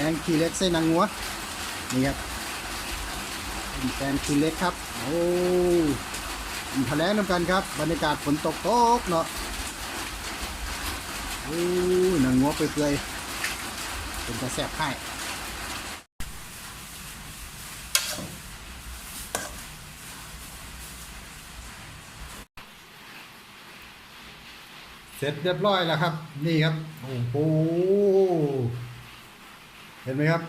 แกงขี้เล็กใส่หนังงัวนี่ครับเป็นแกงขี้เล็กครับโอ้กินแถลงน้ำกันครับ บรรยากาศฝนตกตกเนาะโอ้หนังงัวเปื่อยๆเป็นกระแสบให้เสร็จเรียบร้อยแล้วครับ นี่ครับโอ้โห ห็นไหมครับ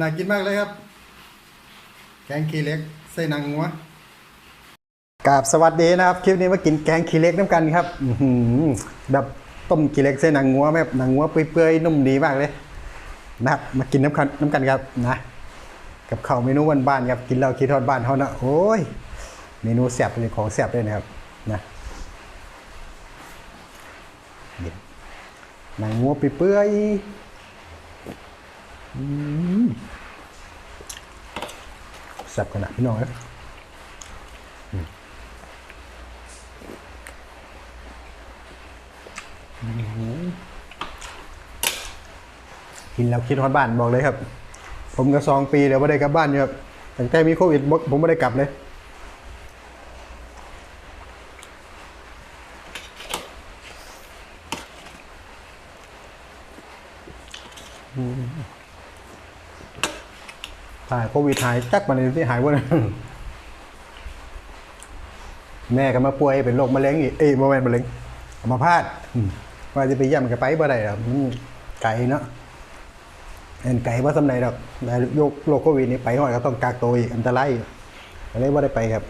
น่ากินมากเลยครับ แกงขี้เล็กใส่หนังงัวกาบสวัสดีนะครับ คลิปนี้มากินแกงขี้เล็กน้ำกันครับอืแบบต้มขี้เล็กใส่หนังงัวแบบหนังงัวเปื่อยๆนุ่มดีมากเลยนะครับมากินน้ำกันน้ำกันครับนะ กับข้าวเมนูบ้านๆครับกินแล้วคิดทอดบ้านเขานะโอ้ยเมนูแซ่บเป็นของแซ่บเลยนะครับนะนี่หนังงัวเปื่อยๆ แซ่บขนาดพี่น้องครับอืมกินแล้วคิดฮอดบ้านบอกเลยครับ ผมก็สองปีเดียวไม่ได้กลับบ้านอยู่ครับตั้งแต่มีโควิดผมไม่ได้กลับเลยหายโควิดหายจักมันที่หายวันนั้นแม่ก็มาป่วยเป็นโรคมะเร็งอีกเอ้ยบ่แม่นมะเร็งมาพาดว่าจะไปเยี่ยมก็ไปบ่ได้หรอกมันไกลเนาะเอ็นไกลว่าสำใดดอกแต่โรคโรคโควิดนี่ไปหน่อยก็ต้องกักตัวอีกอันตรายอยู่ก็เลยบ่ได้ไปครับ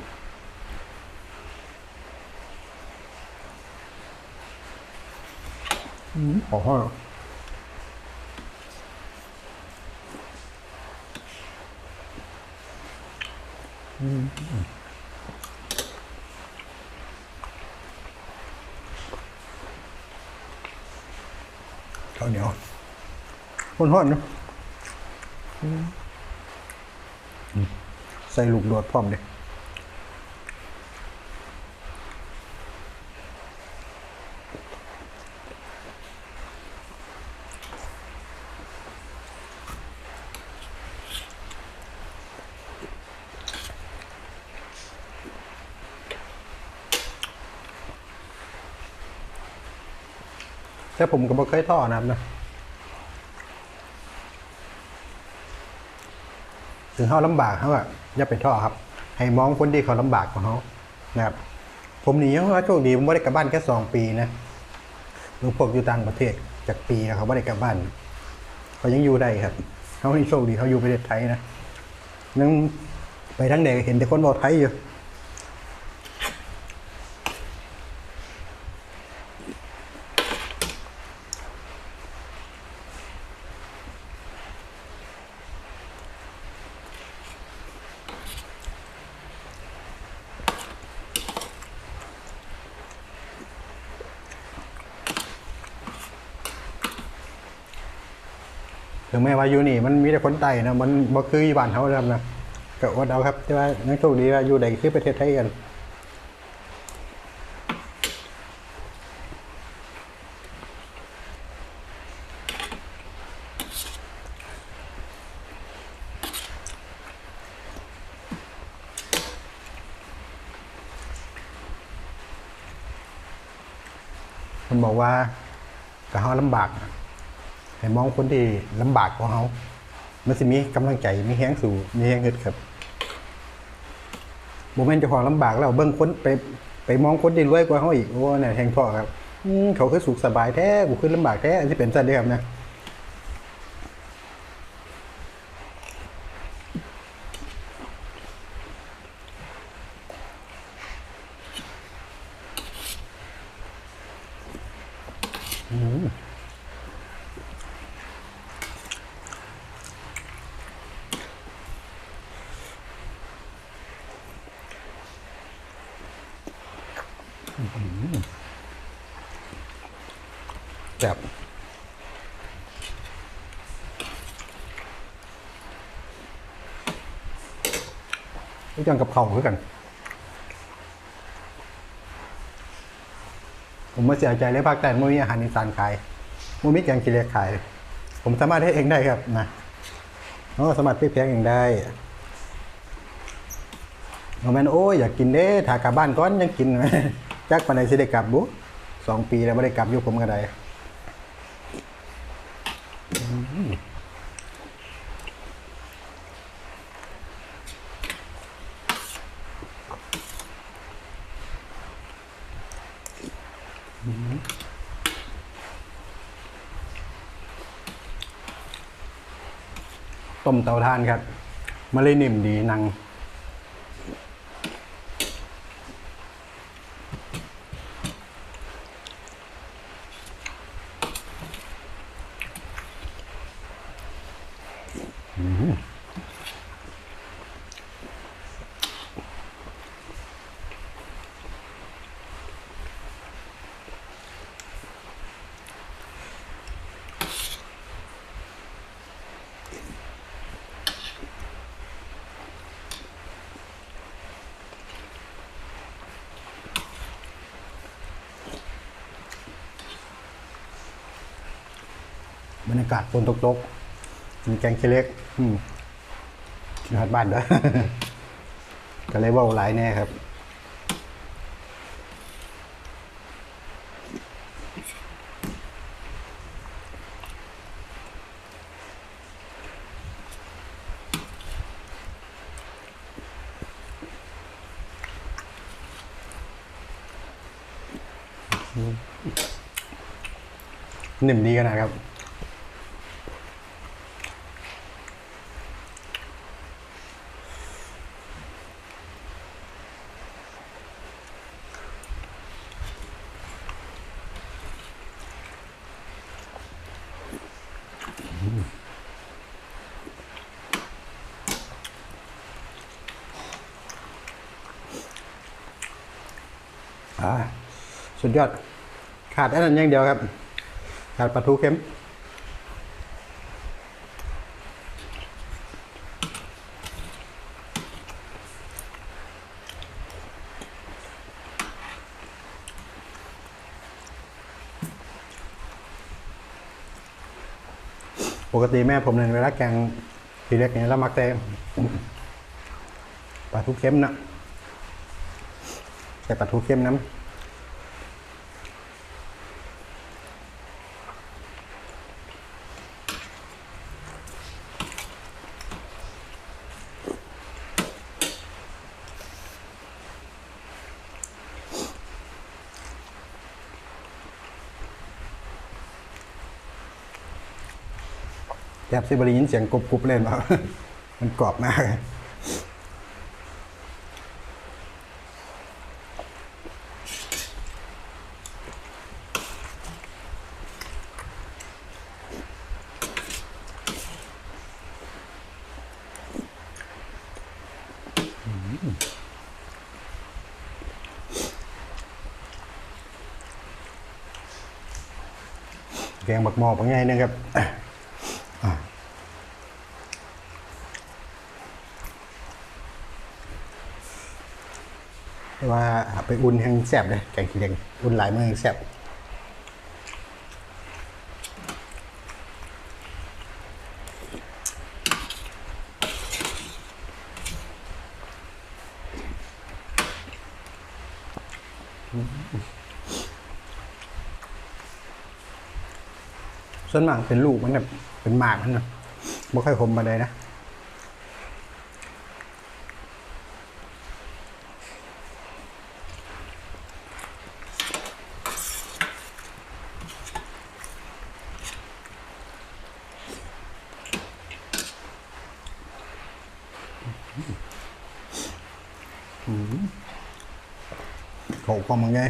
อืมขอห้อ ข้าวเหนียวข้นห้อนๆเนอะอืมใส่ลูกโดดพร้อมเลย แต่ผมก็บ่เคยท่อนะครับนะถึงเขาลำบากเขาอะอย่าไปท่อครับ ให้มองคนที่เขาลำบากของเขานะครับ ผมหนีเพราะว่าโชคดีผมไม่ได้กลับบ้านแค่สองปีนะหลวงพวกอยู่ต่างประเทศจากปีแล้วเขาไม่ได้กลับบ้านเขายังอยู่ได้ครับเขาที่โชคดีเขาอยู่ประเทศไทยนะนั่งไปทั้งเด็กเห็นแต่คนบอกไทยอยู่ ถึงแม้ว่าอยู่นี่มันมีแต่คนไต่นะมันบ่คืออีบ้านเขาครับนะก็อดเอาครับแต่ว่ายังโชคดีว่าอยู่ใดคือประเทศไทยกันมันบอกว่าก็เขาลำบาก ให้มองคนที่ลำบากกว่าเขามันสิมีกำลังใจมีแห้งสู่มีแห้งเงิดครับโมเมนต์เจ้าของลำบากแล้วเบิ่งคนไปไปมองคนที่รวยกว่าเขาอีกโอ้เนี่ยแห่งพ่อครับเขาคือสุขสบายแท้กูคือลำบากแท้อันที่เป็นสัตว์เดียวนะ แบบนี่จังกับเขาคือกัน ผมมาเสียใจเลยภาคใต้ไม่มีอาหารอีสานขายไม่มีแกงขี้เล็กขาย ผมสามารถให้เองได้ครับนะโอ้สามารถพลิกแพงเองได้โมแมนโอ้ยอยากกินเด้ถากลับบ้านก่อนยังกิน จักปันไหนสิได้กลับบุสองปีแล้วไม่ได้กลับอยู่ผมก็ได้ต้มเตาถ่านครับมันเลยนิ่มดีนัง บรรยากาศฝนตกๆ มีแกงเขี้เล็กอืมกินฮอดบ้านเด้อ ก็เลยเว่าหลายแน่ครับ นิ่มดีขนาดครับ อ่าสุดยอด ขาดอันนั้นอย่างเดียวครับ ขาดปลาทูเค็มปกติแม่ผมเนี่ยเวลาแกงทีเล็กเนี่ยเรามักแต่ปลาทูเค็มนะ ส่ปลาทูเค็มน้ำแทบสิบริยินเสียงกรุบกรุบเล่นเปล่ามันกรอบมาก กงบักหมอบางไงนึงครับว่าไปอุ่นแห้งแซ่บเลยแกงขี้เหล็กอุ่นหลายมืองแซ่บ ส่วนมากเป็นลูกมันแบบเป็นหมากมันนะไม่ค่อยคมมาเลยนะโขกความมึงไง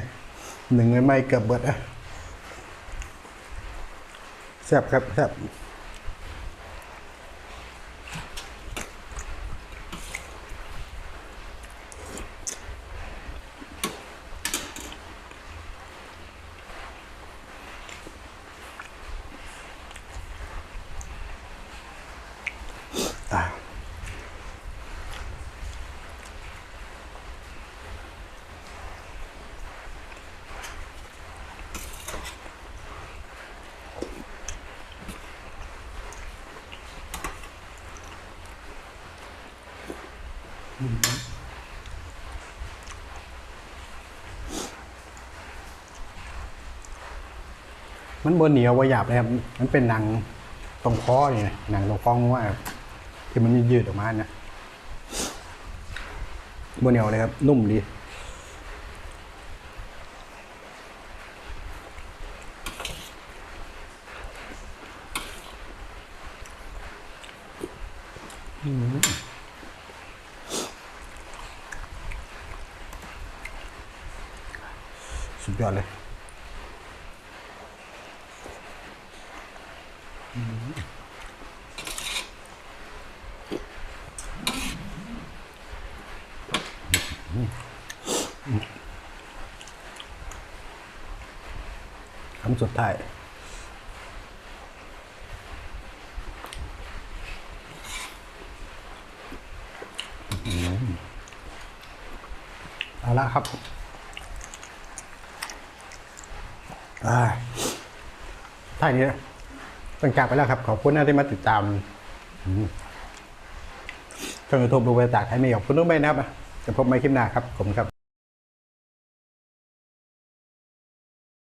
หนึ่งไม่เกือบเบิดอะ แซ่บครับแซ่บอ่า มันบนเหนียวว่าหยาบเลยครับ มันเป็นหนังตรงคอเนี่ยหนังตรงคองว่าที่มันยืดออกมาเนี่ยบนเหนียวเลยครับ นุ่มดี คำสุดท้ายเอาละครับอ่าท่าย ต้องจากไปแล้วครับ ขอบคุณนะที่มาติดตามช่องยูทูบดูไปจากให้ไม่ขอบคุณทุกท่านนะครับจะพบใหม่คลิปหน้าครับผมครับ